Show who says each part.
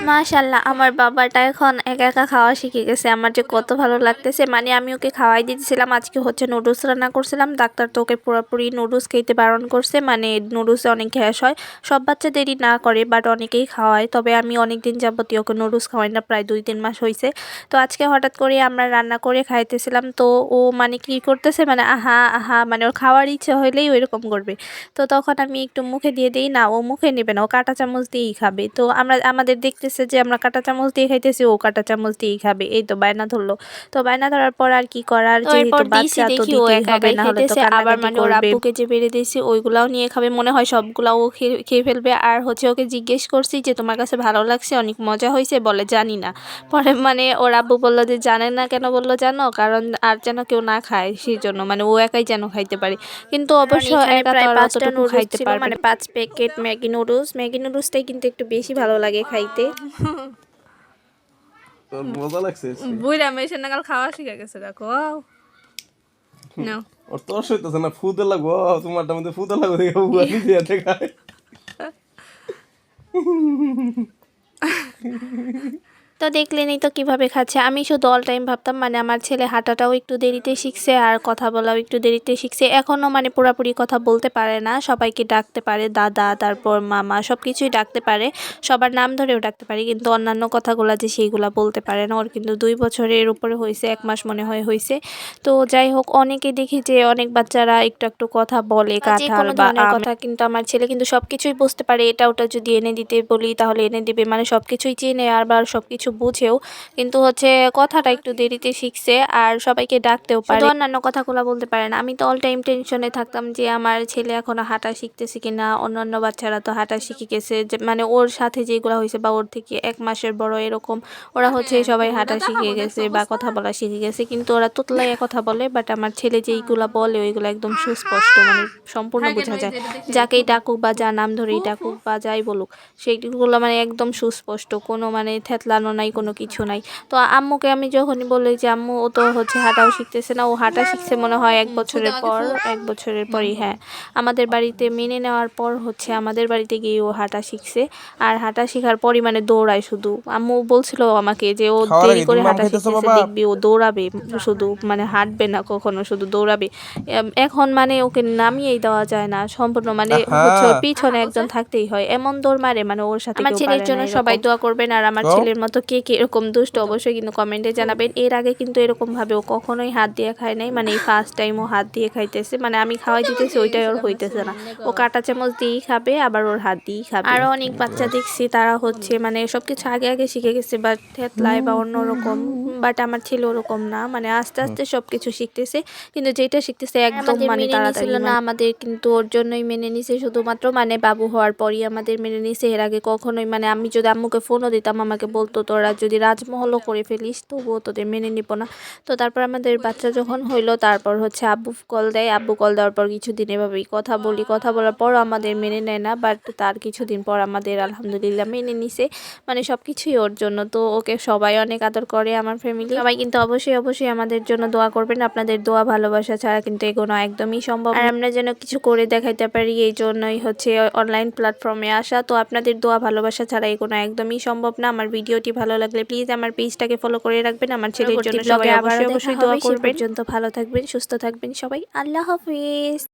Speaker 1: মাশাল্লাহ আমার বাবাটা এখন একা একা খাওয়া শিখে গেছে। আমার যে কত ভালো লাগতেছে। মানে আমি ওকে খাওয়াই দিয়েছিলাম আজকে হচ্ছে নুডলস রান্না করছিলাম। ডাক্তার তো ওকে পুরোপুরি নুডলস খেতে বারণ করছে। মানে নুডলসে অনেক গ্যাস হয়। সব বাচ্চাদেরই না করে বাট অনেকেই খাওয়ায়। তবে আমি অনেক দিন যাবতীয় ওকে নুডলস খাওয়াই না। প্রায় দুই তিন মাস হয়েছে তো আজকে হঠাৎ করে আমরা রান্না করে খাইতেছিলাম। তো ও মানে কি করতেছে? মানে আহা আহা মানে ওর খাওয়ার ইচ্ছে হলেই ওইরকম করবে। তো তখন আমি একটু মুখে দিয়ে দিই। না, ও মুখে নেবে না। ও কাঁটা চামচ দিয়েই খাবে। তো আমরা, আমাদের দেখতেছে যে আমরা কাঁটা চামচ দিয়ে খাইতেছি ও কাঁটা চামচ দিয়েই খাবে। এই তো বায়না ধরলো। তো বায়না ধরার পর আর কি করার? যেহেতু বাচ্চা তো দিতেই হবে না হলে তো
Speaker 2: আবার মানে ওর
Speaker 1: করবে।
Speaker 2: আব্বুকে যে বেড়ে দিয়েছি ওইগুলাও নিয়ে খাবে। মনে হয় সবগুলাও ও খেয়ে ফেলবে। আর হচ্ছে ওকে জিজ্ঞেস করছি যে তোমার কাছে ভালো লাগছে? অনেক মজা হয়েছে? বলে জানি না। পরে মানে ওর আব্বু বলল যে জানে না কেন? বলল জানো? কারণ আর যেন কেউ না খায় সেই জন্য মানে ও একাই যেন খাইতে পারে। কিন্তু অবশ্য একা তো আর
Speaker 1: পাঁচটা নুডলস
Speaker 2: খাইতে পারবে
Speaker 1: মানে পাঁচ প্যাকেট ম্যাগি নুডলস ম্যাগি নুডলসটাই কিন্তু একটু বেশি ভালো লাগে খাইতে।
Speaker 3: তোর মজা লাগছে
Speaker 2: বুইরা মেশে নাগাল খাওয়া শিখে গেছে দেখো নাও।
Speaker 3: ওর তোর সইতেছে না ফুদে লাগবো তোমারটার মধ্যে ফুদে লাগবো দেখে বুয়া নিজে হাতে খায়
Speaker 1: তো দেখলেনই তো কীভাবে খাচ্ছে। আমি শুধু অল টাইম ভাবতাম মানে আমার ছেলে হাঁটাটাও একটু দেরিতে শিখছে আর কথা বলাও একটু দেরিতে শিখছে। এখনও মানে পুরোপুরি কথা বলতে পারে না সবাইকে ডাকতে পারে দাদা তারপর মামা সব কিছুই ডাকতে পারে। সবার নাম ধরেও ডাকতে পারে কিন্তু অন্যান্য কথাগুলো যে সেইগুলা বলতে পারে না। ওর কিন্তু দুই বছরের উপরে হয়েছে এক মাস মনে হয় হয়েছে। তো যাই হোক অনেকে দেখি যে অনেক বাচ্চারা একটু একটু কথা বলে কাঁঠাল বা
Speaker 2: কথা
Speaker 1: কথা কিন্তু আমার ছেলে কিন্তু সব কিছুই বুঝতে পারে এটা ওটা যদি এনে দিতে বলি তাহলে এনে দিবে। মানে সব কিছুই চেনে আর বা সব কিছু বুঝেও কিন্তু হচ্ছে কথাটা একটু দেরিতে শিখছে আর সবাইকে ডাকতেও পারে। অন্যান্য কথাগুলো বলতে পারে না। আমি তো অল টাইম টেনশনে থাকতাম যে আমার ছেলে এখনও হাঁটা শিখতেছে কিনা অন্যান্য বাচ্চারা তো হাঁটা শিখে গেছে। মানে ওর সাথে যেগুলো হয়েছে বা ওর থেকে এক মাসের বড় এরকম ওরা হচ্ছে সবাই হাঁটা শিখে গেছে বা কথা বলা শিখে গেছে কিন্তু ওরা তোতলাইয়া কথা বলে বাট আমার ছেলে যেইগুলা বলে ওইগুলো একদম সুস্পষ্ট মানে সম্পূর্ণ বোঝা যায়। যাকেই ডাকুক বা যা নাম ধরেই ডাকুক বা যাই বলুক সেইগুলো মানে একদম সুস্পষ্ট কোনো মানে থেতলানো নাই কোনো কিছু নাই। তো আম্মুকে আমি যখনই বলি যে আম্মু ও তো হচ্ছে হাঁটাও শিখতেছে না ও হাঁটা শিখছে মনে হয় এক বছরের পর এক বছরের পরই হ্যাঁ। আমাদের বাড়িতে মেনে নেওয়ার পর হচ্ছে আমাদের বাড়িতে গিয়ে ও হাঁটা শিখছে। আর হাঁটা শেখার পরই মানে দৌড়ায় শুধু। আম্মু বলছিল আমাকে যে ও দেরি করে হাঁটা শিখতেছে দেখবি ও দৌড়াবে শুধু মানে হাঁটবে না কখনো শুধু দৌড়াবে। এখন মানে ওকে নামিয়েই দেওয়া যায় না সম্পূর্ণ মানে হচ্ছে পিছনে একজন থাকতেই হয়। এমন দৌড় মারে মানে ওর সাথে আমার ছেলের জন্য সবাই দোয়া করবেন আর আমার ছেলের মতো কে কে এরকম দুষ্ট অবশ্যই কিন্তু কমেন্টে জানাবেন। এর আগে কিন্তু এরকম ভাবে ও কখনোই হাত দিয়ে খায় নাই। মানে এই ফার্স্ট টাইম ও হাত দিয়ে খাইতেছে। মানে আমি খাওয়াই দিতেছি, ওইটাই ওর হইতেছে না। ও কাটা চামচ দিয়েই খাবে, আবার ওর হাত দিয়েই খাবে। আরও অনেক বাচ্চা দেখছি, তারা হচ্ছে মানে সব কিছু আগে আগে শিখে গেছে বা থেতলায় বা অন্যরকম। বাট আমার ছিল ওরকম না। মানে আস্তে আস্তে সব কিছু শিখতেছে। কিন্তু যেটা শিখতেছে একদম
Speaker 2: আমাদের
Speaker 1: মানে তাড়াতাড়ি না আমাদের কিন্তু ওর জন্যই মেনে নিছে। শুধুমাত্র মানে বাবু হওয়ার পরই আমাদের মেনে নিছে। এর আগে কখনোই মানে আমি যদি আম্মুকে ফোনও দিতাম আমাকে বলতো তোরা যদি রাজমহলও করে ফেলিস তবুও তোদের মেনে নিব না। তো তারপর আমাদের বাচ্চা যখন হইল তারপর হচ্ছে আব্বু কল দেয়। আব্বু কল দেওয়ার পর কিছুদিন এভাবেই কথা বলি। কথা বলার পর আমাদের মেনে নেয় না বাট তার কিছুদিন পর আমাদের আলহামদুলিল্লাহ মেনে নিছে। মানে সব কিছুই ওর জন্য। তো ওকে সবাই অনেক আদর করে। আমার ফ্যামিলি সবাই কিন্তু অবশ্যই অবশ্যই আমাদের জন্য দোয়া করবেন। আপনাদের দোয়া ভালোবাসা ছাড়া কিন্তু এগোনো একদমই সম্ভব আর আমরা যেন কিছু করে দেখাইতে পারি এই জন্যই হচ্ছে অনলাইন প্ল্যাটফর্মে আসা। তো আপনাদের দোয়া ভালোবাসা ছাড়া এগোনো একদমই সম্ভব না। আমার ভিডিওটি ভালো লাগলে প্লিজ আমার পেজটাকে ফলো করে রাখবেন। আমার ছেলের জন্য সবাই অবশ্যই অবশ্যই দোয়া করবেন। পর্যন্ত ভালো থাকবেন সুস্থ থাকবেন সবাই। আল্লাহ হাফিজ।